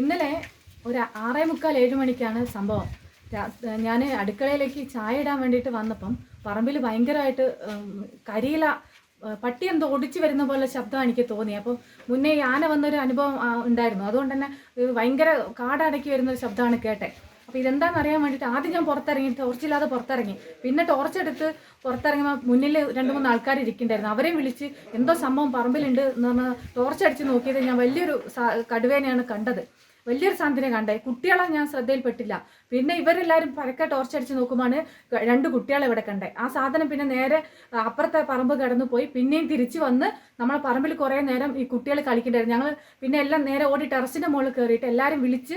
ഇന്നലെ ഒരു ആറേ മുക്കാൽ ഏഴ് മണിക്കാണ് സംഭവം. ഞാൻ അടുക്കളയിലേക്ക് ചായ ഇടാൻ വേണ്ടിയിട്ട് വന്നപ്പം പറമ്പിൽ ഭയങ്കരമായിട്ട് കരിയില പട്ടി എന്തോ ഒടിച്ചു വരുന്ന പോലെ ശബ്ദം എനിക്ക് തോന്നി. അപ്പോൾ മുന്നേ ആന വന്നൊരു അനുഭവം ഉണ്ടായിരുന്നു. അതുകൊണ്ട് തന്നെ ഭയങ്കര കാടടക്കി വരുന്ന ഒരു ശബ്ദമാണ് കേട്ടെ. അപ്പോൾ ഇതെന്താണെന്ന് അറിയാൻ വേണ്ടിയിട്ട് ആദ്യം ഞാൻ പുറത്തിറങ്ങി ടോർച്ചില്ലാതെ പുറത്തിറങ്ങി. പിന്നെ ടോർച്ച് എടുത്ത് പുറത്തിറങ്ങുമ്പോൾ മുന്നിൽ രണ്ട് മൂന്ന് ആൾക്കാർ ഇരിക്കുന്നുണ്ടായിരുന്നു. അവരെയും വിളിച്ച് എന്തോ സംഭവം പറമ്പിലുണ്ട് എന്ന് പറഞ്ഞാൽ ടോർച്ച് അടിച്ച് നോക്കിയത് ഞാൻ വലിയൊരു കടുവേനെയാണ് കണ്ടത്. വലിയൊരു സാന്ത്വനം കണ്ടേ കുട്ടികളെ ഞാൻ ശ്രദ്ധയിൽപ്പെട്ടില്ല. പിന്നെ ഇവരെല്ലാവരും പരക്കെ ടോർച്ച് അടിച്ച് നോക്കുമ്പോൾ രണ്ട് കുട്ടികളെ ഇവിടെ കണ്ടേ. ആ സാധനം പിന്നെ നേരെ അപ്പുറത്തെ പറമ്പ് കടന്നു പോയി പിന്നെയും തിരിച്ചു വന്ന് നമ്മളെ പറമ്പിൽ കുറേ നേരം ഈ കുട്ടികൾ കളിക്കണ്ടായിരുന്നു ഞങ്ങൾ പിന്നെ എല്ലാം നേരെ ഓടി ടെറസിന്റെ മുകളിൽ കയറിയിട്ട് എല്ലാവരും വിളിച്ച്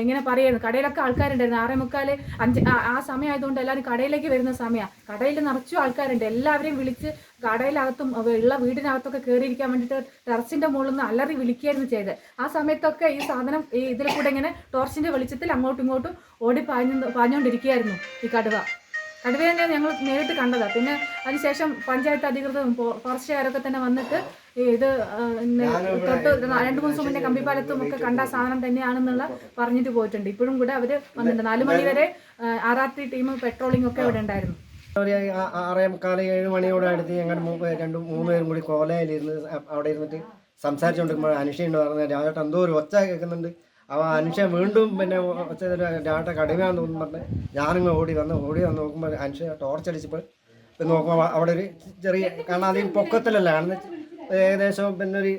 ഇങ്ങനെ പറയുന്നു. കടയിലൊക്കെ ആൾക്കാരുണ്ടായിരുന്നു. ആറേ മുക്കാൽ അഞ്ച് ആ- സമയമായതുകൊണ്ട് എല്ലാവരും കടയിലേക്ക് വരുന്ന സമയമാണ് കടയിൽ നിറച്ചും ആൾക്കാരുണ്ട്. എല്ലാവരെയും വിളിച്ച് കടയിലകത്തും ഉള്ള വീടിനകത്തൊക്കെ കയറിയിരിക്കാൻ വേണ്ടിയിട്ട് ടെറസിന്റെ മുകളിൽ നിന്ന് അലറി വിളിക്കുകയായിരുന്നു ചെയ്ത് ആ സമയത്തൊക്കെ ഈ സാധനം ഈ ഇതിൽ കൂടെ ഇങ്ങനെ ടോർച്ചിന്റെ വെളിച്ചത്തിൽ അങ്ങോട്ടും ഇങ്ങോട്ടും ഓടി പാഞ്ഞു പാഞ്ഞുകൊണ്ടിരിക്കുകയായിരുന്നു ഈ കടുവ. കടുവയെ തന്നെ ഞങ്ങൾ നേരിട്ട് കണ്ടതാണ് പിന്നെ അതിനുശേഷം പഞ്ചായത്ത് അധികൃതരും ഫോറസ്റ്റുകാരൊക്കെ തന്നെ വന്നിട്ട് ഈ ഇത് തൊട്ട് രണ്ടു മൂന്ന് ദിവസം മുന്നേ കമ്പിപ്പാലത്തും ഒക്കെ കണ്ട സാധനം തന്നെയാണെന്നുള്ള പറഞ്ഞിട്ട് പോയിട്ടുണ്ട്. ഇപ്പോഴും കൂടെ അവർ വന്നിട്ടുണ്ട്. നാലു മണി വരെ R R T team patrolling ഒക്കെ ഇവിടെ ഉണ്ടായിരുന്നു. ഒരു ആ- ആറേ മുക്കാൽ ഏഴ് മണിയോടെ അടുത്ത് ഞങ്ങൾ രണ്ട് മൂന്ന് പേരും കൂടി കോലയിലിരുന്ന് അവിടെ ഇരുന്നിട്ട് സംസാരിച്ചുകൊണ്ടിരിക്കുമ്പോൾ അനുഷയുണ്ട് പറഞ്ഞ രാജേട്ടൻ എന്തോ ഒരു ഒച്ച കേൾക്കുന്നുണ്ട്. അവ അനുഷ വീണ്ടും പിന്നെ ഒച്ച കടിമയാണെന്ന് തോന്നുന്നു പറഞ്ഞ്. ഞാനിങ്ങ് ഓടി വന്ന് ഓടി വന്ന് നോക്കുമ്പോൾ അനുഷ ടോർച്ച് അടിച്ചപ്പോൾ നോക്കുമ്പോൾ അവിടെ ഒരു ചെറിയ കാരണം അധികം പൊക്കത്തിലല്ല കാരണം ഏകദേശം പിന്നെ ഒരു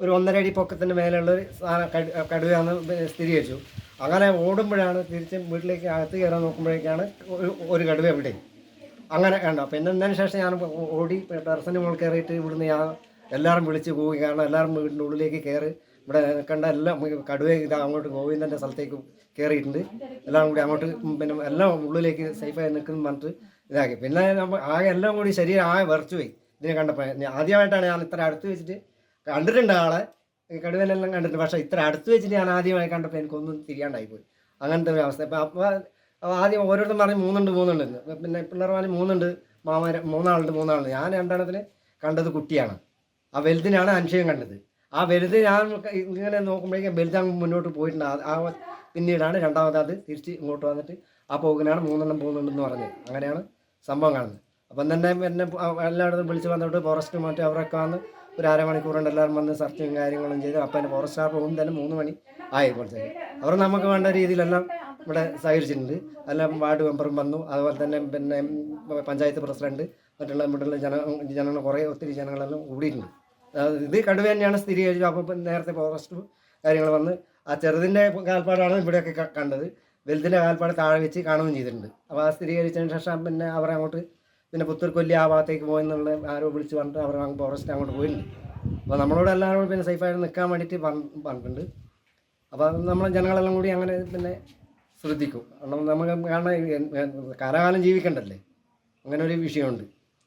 ഒരു ഒന്നര അടി പൊക്കത്തിന്റെ മേലെയുള്ള ഒരു സാധനം കടുവയാന്ന് സ്ഥിരീകരിച്ചു. അങ്ങനെ ഓടുമ്പോഴാണ് തിരിച്ച് വീട്ടിലേക്ക് അകത്ത് കയറാൻ നോക്കുമ്പോഴേക്കാണ് ഒരു ഒരു കടുവ എവിടെ അങ്ങനെ കണ്ടോ. പിന്നെ എന്നതിന് ശേഷം ഞാൻ ഓടി ടെറസിന്റെ മുകളിൽ കയറിയിട്ട് ഇവിടുന്ന് ഞാൻ എല്ലാവരും വിളിച്ച് പോയി കാരണം എല്ലാവരും വീടിന്റെ ഉള്ളിലേക്ക് കയറി ഇവിടെ കണ്ട എല്ലാം കടുവേ ഇത് അങ്ങോട്ട് ഗോവിന്ദന്റെ സ്ഥലത്തേക്ക് കയറിയിട്ടുണ്ട് എല്ലാം കൂടി അങ്ങോട്ട് പിന്നെ എല്ലാം ഉള്ളിലേക്ക് സേഫായി നിൽക്കുന്നു പറഞ്ഞിട്ട് ഇതാക്കി. പിന്നെ നമ്മൾ ആകെ എല്ലാം കൂടി ശരീരം ആകെ വിറച്ചു പോയി. ഇതിനെ കണ്ടപ്പോൾ ആദ്യമായിട്ടാണ് ഞാൻ ഇത്ര അടുത്ത് വെച്ചിട്ട് കണ്ടിട്ടുണ്ട് ആളെ. കടുവനെല്ലാം കണ്ടിട്ടുണ്ട്. പക്ഷേ ഇത്ര അടുത്ത് വെച്ചിട്ട് ഞാൻ ആദ്യമായി കണ്ടപ്പോൾ എനിക്കൊന്നും തിരിയാണ്ടായിപ്പോയി അങ്ങനത്തെ ഒരു അവസ്ഥ. അപ്പം അപ്പോൾ അപ്പോൾ ആദ്യം ഓരോരുത്തരും പറഞ്ഞ് മൂന്നുണ്ട് മൂന്നുണ്ട്. പിന്നെ പിള്ളേർ പറഞ്ഞ് മൂന്നുണ്ട് മാമാര് മൂന്നാളുണ്ട് മൂന്നാളുണ്ട്. ഞാൻ രണ്ടെണ്ണത്തിന് കണ്ടത് കുട്ടിയാണ്. ആ വലുതിനാണ് അനുഷയം കണ്ടത്. ആ വലുത് ഞാൻ ഇങ്ങനെ നോക്കുമ്പോഴേക്കും വലുത് മുന്നോട്ട് പോയിട്ടുണ്ട്. ആ- പിന്നീടാണ് രണ്ടാമത് അത് തിരിച്ച് ഇങ്ങോട്ട് വന്നിട്ട് ആ പോകിനാണ് മൂന്നെണ്ണം പോകുന്നുണ്ടെന്ന് പറഞ്ഞത്. അങ്ങനെയാണ് സംഭവം കാണുന്നത്. അപ്പം തന്നെ എന്നെ എല്ലായിടത്തും വിളിച്ച് വന്നിട്ട് ഫോറസ്റ്റ് മറ്റേ അവരൊക്കെ വന്ന് ഒരു അരമണിക്കൂറുണ്ട് എല്ലാവരും വന്ന് സെർച്ചും കാര്യങ്ങളും ചെയ്ത്. അപ്പം എന്റെ ഫോറസ്റ്റ് സ്റ്റാഫ് പോകും തന്നെ മൂന്ന് മണി ആയിപ്പോഴത്തേക്ക്. അവർ നമുക്ക് വേണ്ട രീതിയിലെല്ലാം ഇവിടെ സഹകരിച്ചിട്ടുണ്ട്. എല്ലാം വാർഡ് മെമ്പറും വന്നു. അതുപോലെ തന്നെ പിന്നെ പഞ്ചായത്ത് പ്രസിഡന്റ് മറ്റുള്ള ഇവിടെയുള്ള ജന ജനങ്ങൾ കുറേ ഒത്തിരി ജനങ്ങളെല്ലാം കൂടിയിട്ടുണ്ട്. ഇത് കടുവ തന്നെയാണ് സ്ഥിരീകരിച്ചത് ഇപ്പം നേരത്തെ ഫോറസ്റ്റ് കാര്യങ്ങൾ വന്ന് ആ ചെറുതിന്റെ കാൽപ്പാടാണ് ഇവിടെയൊക്കെ കണ്ടത്. വലുതിന്റെ കാൽപ്പാട് താഴെ വെച്ച് കാണുകയും ചെയ്തിട്ടുണ്ട്. അപ്പോൾ ആ സ്ഥിരീകരിച്ചതിന് ശേഷം പിന്നെ അവർ അങ്ങോട്ട് പിന്നെ പുത്തൂർ കൊല്ലി ആ ഭാഗത്തേക്ക് പോയെന്നുള്ള ആരോ വിളിച്ച് പറഞ്ഞിട്ട് അവർ ഫോറസ്റ്റ് അങ്ങോട്ട് പോയിട്ടുണ്ട്. അപ്പോൾ നമ്മളോട് എല്ലാവരും പിന്നെ സേഫായിട്ട് നിൽക്കാൻ വേണ്ടിയിട്ട് പറഞ്ഞിട്ടുണ്ട്. അപ്പോൾ നമ്മളെ ജനങ്ങളെല്ലാം കൂടി അങ്ങനെ പിന്നെ ശ്രദ്ധിക്കും. നമുക്ക് കാരണം കാലകാലം ജീവിക്കണ്ടല്ലേ അങ്ങനെ ഒരു വിഷയമുണ്ട്.